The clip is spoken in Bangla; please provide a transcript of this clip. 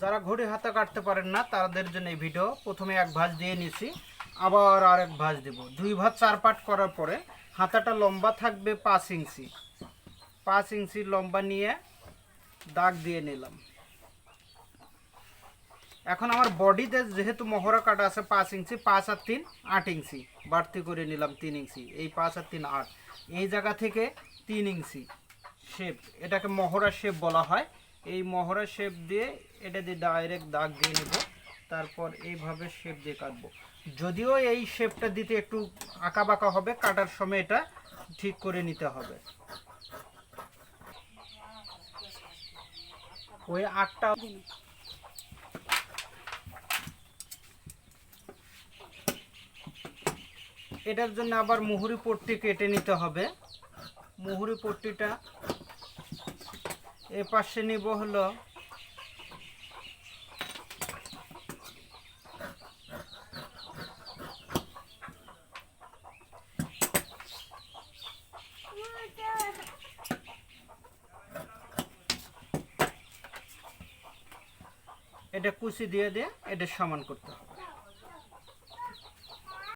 যারা ঘড়ি হাতে কাটতে পারেন না, তাদের জন্য এই ভিডিও প্রথমে এক ভাঁজ দিয়ে নিছি, আবার আরেক ভাঁজ দেব। দুই ভাঁজ চার পাট করার পরে হাতাটা লম্বা থাকবে পাঁচ ইঞ্চি। পাঁচ ইঞ্চি লম্বা নিয়ে দাগ দিয়ে নিলাম। এখন আমার বডিতে যেহেতু মহড়া কাটা আছে পাঁচ ইঞ্চি, পাঁচ আর তিন আট ইঞ্চি, বাড়তি করে নিলাম তিন ইঞ্চি, এই পাঁচ আর তিন আট। এই জায়গা থেকে তিন ইঞ্চি শেপ এটাকে মহড়া শেপ বলা হয়। এই মহড়া শেপ দিয়ে এটা দিয়ে ডাইরেক্ট দাগ দিয়ে নেব, তারপর এইভাবে শেপ দিয়ে কাটবো। যদিও এই শেপটা দিতে একটু আঁকা বাঁকা হবে, কাটার সময় এটা ঠিক করে নিতে হবে। ওই আটটা এটার জন্য আবার মুহুরি পট্টি কেটে নিতে হবে। মুহুরি পট্টিটা এ পাশে নিব হলো এটা কুচি দিয়ে দিয়ে এটা সমান করতে হবে।